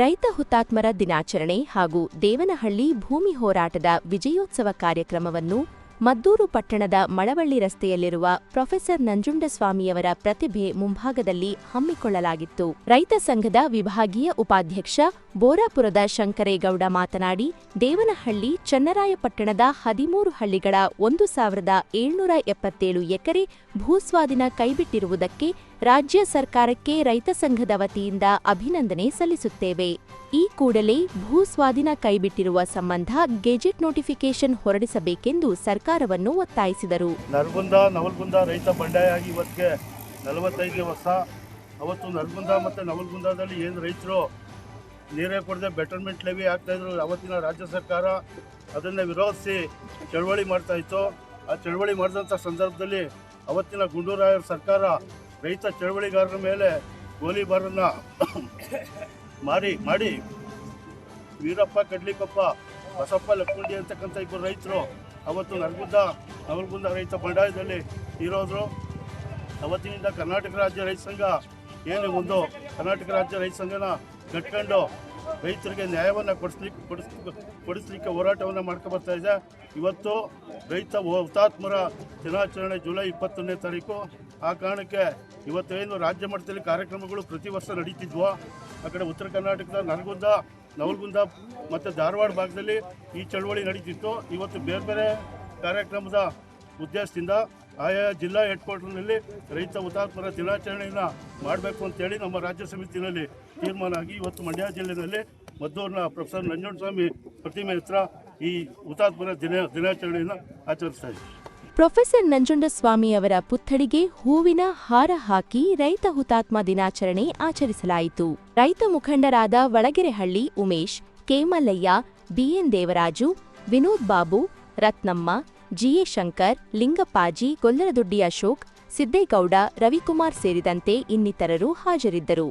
ರೈತ ಹುತಾತ್ಮರ ದಿನಾಚರಣೆ ಹಾಗೂ ದೇವನಹಳ್ಳಿ ಭೂಮಿ ಹೋರಾಟದ ವಿಜಯೋತ್ಸವ ಕಾರ್ಯಕ್ರಮವನ್ನು ಮದ್ದೂರು ಪಟ್ಟಣದ ಮಳವಳ್ಳಿ ರಸ್ತೆಯಲ್ಲಿರುವ ಪ್ರೊಫೆಸರ್ ನಂಜುಂಡಸ್ವಾಮಿಯವರ ಪ್ರತಿಭೆ ಮುಂಭಾಗದಲ್ಲಿ ಹಮ್ಮಿಕೊಳ್ಳಲಾಗಿತ್ತು. ರೈತ ಸಂಘದ ವಿಭಾಗೀಯ ಉಪಾಧ್ಯಕ್ಷ ಬೋರಾಪುರದ ಶಂಕರೇಗೌಡ ಮಾತನಾಡಿ, ದೇವನಹಳ್ಳಿ ಚನ್ನರಾಯಪಟ್ಟಣದ ಹದಿಮೂರು ಹಳ್ಳಿಗಳ ಒಂದು ಸಾವಿರದ ಏಳ್ನೂರ ಎಪ್ಪತ್ತೇಳು ಎಕರೆ ಭೂಸ್ವಾಧೀನ ಕೈಬಿಟ್ಟಿರುವುದಕ್ಕೆ ರಾಜ್ಯ ಸರ್ಕಾರಕ್ಕೆ ರೈತ ಸಂಘದ ವತಿಯಿಂದ ಅಭಿನಂದನೆ ಸಲ್ಲಿಸುತ್ತೇವೆ. ಈ ಕೂಡಲೇ ಭೂ ಸ್ವಾಧೀನ ಕೈಬಿಟ್ಟಿರುವ ಸಂಬಂಧ ಗೆಜೆಟ್ ನೋಟಿಫಿಕೇಶನ್ ಹೊರಡಿಸಬೇಕೆಂದು ಸರ್ಕಾರವನ್ನು ಒತ್ತಾಯಿಸಿದರು. ನರಗುಂದ, ನವಲ್ಗುಂದ ರೈತ ಬಂಡಾಯ ಆಗಿ ಇವತ್ತಿಗೆ ನಲವತ್ತೈದು ವರ್ಷ. ಅವತ್ತು ನರಗುಂದ ಮತ್ತು ನವಲ್ಗುಂದದಲ್ಲಿ ಏನು ರೈತರು ನೀರೇ ಕೊಡದೆ ಬೆಟರ್ಮೆಂಟ್ ಲೆವಿ ಆಗ್ತಾಯಿದ್ರು ಅವತ್ತಿನ ರಾಜ್ಯ ಸರ್ಕಾರ ಅದನ್ನು ವಿರೋಧಿಸಿ ಚಳವಳಿ ಮಾಡ್ತಾ ಇತ್ತು. ಆ ಚಳವಳಿ ಮಾಡಿದಂಥ ಸಂದರ್ಭದಲ್ಲಿ ಅವತ್ತಿನ ಗುಂಡೂರಾಯರ ಸರ್ಕಾರ ರೈತ ಚಳವಳಿಗಾರರ ಮೇಲೆ ಗೋಲಿಬಾರನ್ನು ಮಾಡಿ ಮಾಡಿ. ವೀರಪ್ಪ, ಕಡ್ಲಿಕೊಪ್ಪ, ಬಸಪ್ಪ ಲಕ್ಕುಂಡಿ ಅಂತಕ್ಕಂಥ ಇಬ್ಬರು ರೈತರು ಅವತ್ತು ನರಗುಂದ, ನವಲಗುಂದ ರೈತ ಬಂಡಾಯದಲ್ಲಿ ಇರೋದ್ರು. ಅವತ್ತಿನಿಂದ ಕರ್ನಾಟಕ ರಾಜ್ಯ ರೈತ ಸಂಘ, ಏನು ಒಂದು ಕರ್ನಾಟಕ ರಾಜ್ಯ ರೈತ ಸಂಘನ ಕಟ್ಕೊಂಡು ರೈತರಿಗೆ ನ್ಯಾಯವನ್ನು ಕೊಡಿಸ್ಲಿಕ್ಕೆ ಕೊಡಿಸ್, ಕೊಡಿಸ್ಲಿಕ್ಕೆ ಹೋರಾಟವನ್ನು ಮಾಡ್ಕೊಬರ್ತಾ ಇದೆ ಇವತ್ತು ರೈತ ಹುತಾತ್ಮರ ದಿನಾಚರಣೆ ಜುಲೈ ಇಪ್ಪತ್ತೊಂದನೇ ತಾರೀಕು. ಆ ಕಾರಣಕ್ಕೆ ಇವತ್ತೇನು ರಾಜ್ಯ ಮಟ್ಟದಲ್ಲಿ ಕಾರ್ಯಕ್ರಮಗಳು ಪ್ರತಿ ವರ್ಷ ನಡೀತಿದ್ವು, ಆ ಕಡೆ ಉತ್ತರ ಕರ್ನಾಟಕದ ನರಗುಂದ, ನವಲಗುಂದ ಮತ್ತು ಧಾರವಾಡ ಭಾಗದಲ್ಲಿ ಈ ಚಳವಳಿ ನಡೀತಿತ್ತು. ಇವತ್ತು ಬೇರೆ ಬೇರೆ ಕಾರ್ಯಕ್ರಮದ ಉದ್ದೇಶದಿಂದ ಆಯಾ ಜಿಲ್ಲಾ ಹೆಡ್ ಕ್ವಾರ್ಟರ್ನಲ್ಲಿ ರೈತ ಹುತಾತ್ಮರ ದಿನಾಚರಣೆಯನ್ನು ಮಾಡಬೇಕು ಅಂತೇಳಿ ನಮ್ಮ ರಾಜ್ಯ ಸಮಿತಿಯಲ್ಲಿ ತೀರ್ಮಾನ ಆಗಿ ಇವತ್ತು ಮಂಡ್ಯ ಜಿಲ್ಲೆಯಲ್ಲಿ ಮದ್ದೂರಿನ ಪ್ರೊಫೆಸರ್ ನಂಜುಂಡಸ್ವಾಮಿ ಪ್ರತಿಮೆ ಹತ್ರ ಈ ಹುತಾತ್ಮರ ದಿನ, ದಿನಾಚರಣೆಯನ್ನು ಆಚರಿಸ್ತಾ ಪ್ರೊಫೆಸರ್ ನಂಜುಂಡಸ್ವಾಮಿಯವರ ಪುತ್ಥಳಿಗೆ ಹೂವಿನ ಹಾರ ಹಾಕಿ ರೈತ ಹುತಾತ್ಮ ದಿನಾಚರಣೆ ಆಚರಿಸಲಾಯಿತು. ರೈತ ಮುಖಂಡರಾದ Valagerehalli Umesh, Kemallaiah, B N Devaraju, Vinod Babu, Ratnamma G A Shankar Lingappaji Gollaradoddi Ashok Siddegowda Ravikumar ಸೇರಿದಂತೆ ಇನ್ನಿತರರು ಹಾಜರಿದ್ದರು.